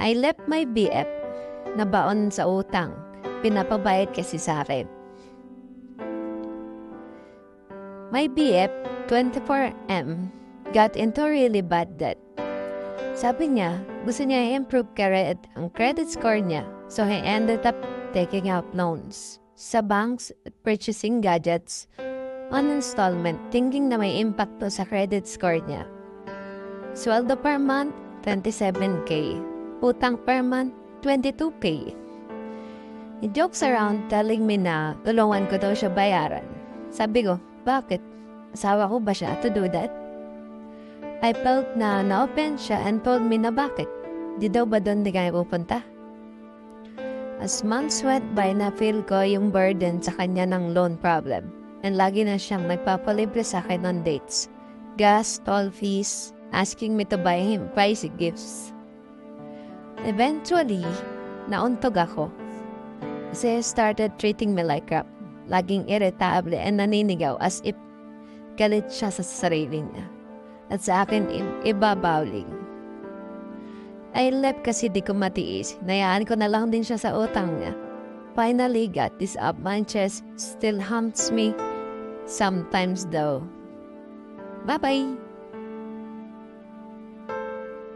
I left my BF na baon sa utang. Pinapabayad kasi sa akin. My BF, 24M, got into really bad debt. Sabi niya, gusto niya i-improve credit, ang credit score niya. So he ended up taking out loans sa banks at purchasing gadgets on installment thinking na may impact to sa credit score niya. Sweldo per month, 27K. Utang per month, 22K. He jokes around telling me na tulungan ko daw siya bayaran. Sabi ko, bakit? Asawa ko ba siya to do that? I felt na na-open siya and told me na bakit. Di daw ba doon di kaya pupunta? As months went by, na-feel ko yung burden sa kanya ng loan problem. And lagi na siyang nagpapalibre sa akin on dates. Gas, toll fees, asking me to buy him pricey gifts. Eventually, nauntog ako. Kasi started treating me like crap. Laging irritable and naninigaw as if galit siya sa sarili niya. At sa akin, ibabawling. I left kasi di ko matiis. Nayaan ko na lang din siya sa utang niya. Finally got this up my chest. Still haunts me. Sometimes though. Bye-bye!